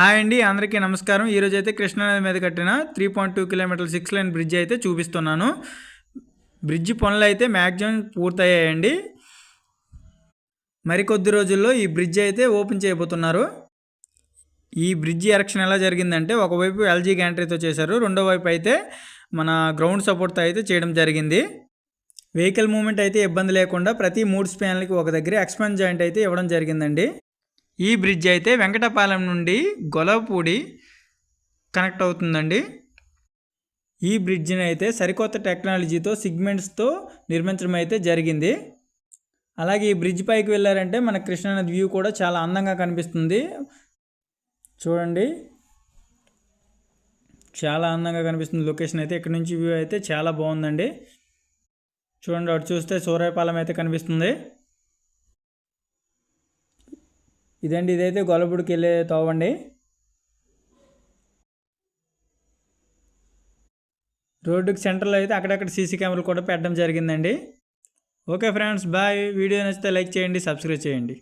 Hi అండి అందరికీ నమస్కారం. ఈరోజు అయితే కృష్ణానది మీద కట్టిన three point two kilometre six line bridge అయితే చూపిస్తున్నాను. బ్రిడ్జి పనులు అయితే మ్యాక్సిమం పూర్తయ్యాయండి. మరికొద్ది రోజుల్లో ఈ బ్రిడ్జ్ అయితే ఓపెన్ చేయబోతున్నారు. ఈ బ్రిడ్జ్ ఎరక్షన్ ఎలా జరిగిందంటే ఒకవైపు ఎల్జీ గ్యాంట్రీతో చేశారు రెండో వైపు అయితే మన గ్రౌండ్ సపోర్ట్తో అయితే చేయడం జరిగింది. వెహికల్ మూమెంట్ అయితే ఇబ్బంది లేకుండా ప్రతి మూడు స్పాన్లకి ఒక దగ్గర ఎక్స్పెన్ జాయింట్ అయితే ఇవ్వడం జరిగిందండి. ఈ బ్రిడ్జ్ అయితే వెంకటపాలెం నుండి గొలవపూడి కనెక్ట్ అవుతుందండి. ఈ బ్రిడ్జిని అయితే సరికొత్త టెక్నాలజీతో సిగ్మెంట్స్తో నిర్మించడం అయితే జరిగింది. అలాగే ఈ బ్రిడ్జ్ పైకి వెళ్ళారంటే మన కృష్ణానది వ్యూ కూడా చాలా అందంగా కనిపిస్తుంది. చూడండి. చాలా అందంగా కనిపిస్తుంది. లొకేషన్ అయితే ఇక్కడ నుంచి వ్యూ అయితే చాలా బాగుందండి. చూడండి అటు చూస్తే సూర్యపాలెం అయితే కనిపిస్తుంది. ఇదండి ఇదైతే గొల్లపూడికి వెళ్ళే తోవండి. రోడ్డుకి సెంటర్లో అయితే అక్కడక్కడ సీసీ కెమెరాలు కూడా పెట్టడం జరిగిందండి. Okay friends bye. వీడియో నచ్చితే లైక్ చేయండి సబ్స్క్రైబ్ చేయండి.